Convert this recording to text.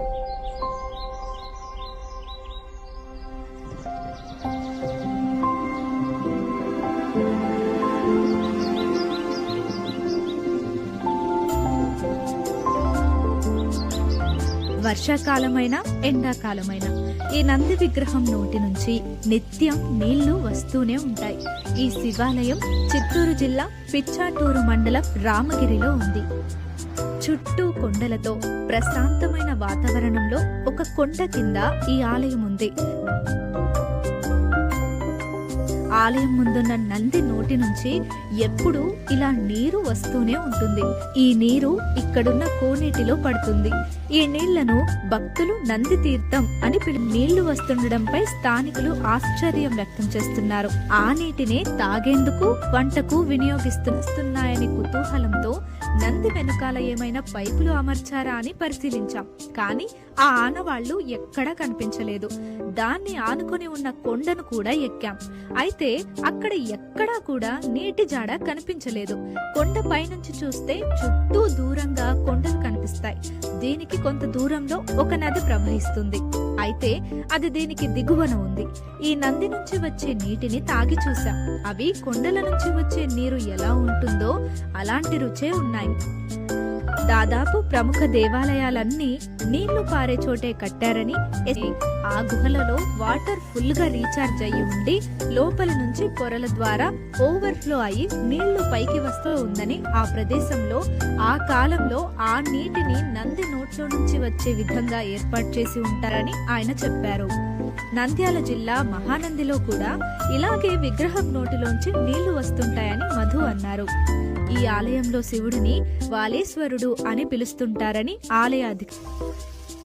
Thank you. వర్షాకాలమైన ఎండాకాలమైన ఈ నంది విగ్రహం నోటి నుంచి నిత్యం నీళ్ళు వస్తూనే ఉంటాయి. ఈ శివాలయం చిత్తూరు జిల్లా పిచ్చాటూరు మండలం రామగిరిలో ఉంది. చుట్టూ కొండలతో ప్రశాంతమైన వాతావరణంలో ఒక కొండ కింద ఈ ఆలయం ఉంది. ఆలయం ముందున్న నంది నోటి నుంచి ఎప్పుడూ ఇలా నీరు వస్తూనే ఉంటుంది. ఈ నీరు ఇక్కడున్న కోనేటిలో పడుతుంది. ఈ నీళ్ళను భక్తులు నంది తీర్థం అని పిలు నీళ్ళు వస్తుండడంపై స్థానికులు ఆశ్చర్యం వ్యక్తం చేస్తున్నారు. ఆ నీటినే తాగేందుకు వంటకు వినియోగిస్తున్నాయని కుతూహలంతో నంది వెనుకాల ఏమైనా పైపులు అమర్చారా అని పరిశీలించాం. కానీ ఆ ఆనవాళ్ళు ఎక్కడా కనిపించలేదు. దాన్ని ఆనుకొని ఉన్న కొండను కూడా ఎక్కాం. అయితే అక్కడ ఎక్కడా కూడా నీటి జాడ కనిపించలేదు. కొండ పైనుంచి చూస్తే చుట్టూ దూరంగా కొండలు కనిపిస్తాయి. దీనికి కొంత దూరంలో ఒక నది ప్రవహిస్తుంది. అయితే అది దీనికి దిగువన ఉంది. ఈ నంది నుంచి వచ్చే నీటిని తాగి చూశాం. అవి కొండల నుంచి వచ్చే నీరు ఎలా ఉంటుందో అలాంటి రుచే ఉన్నాయి. దాదాపు ప్రముఖ దేవాలయాలన్నీ నీళ్ళు పారే చోటే కట్టారని ఆ గుహలలో వాటర్ ఫుల్గా రీఛార్జ్ అయ్యి ఉండి లోపల నుంచి పొరల ద్వారా ఓవర్ఫ్లో అయి నీళ్ళు పైకి వస్తూ ఉందని ఆ ప్రదేశంలో ఆ కాలంలో ఆ నీటిని నంది నోట్లో నుంచి వచ్చే విధంగా ఏర్పాటు చేసి ఉంటారని ఆయన చెప్పారు. నంద్యాల జిల్లా మహానందిలో కూడా ఇలాగే విగ్రహం నోటిలోంచి నీళ్ళు వస్తుంటాయని మధు అన్నారు. ఈ ఆలయంలో శివుడిని వాలేశ్వరుడు అని పిలుస్తుంటారని ఆలయ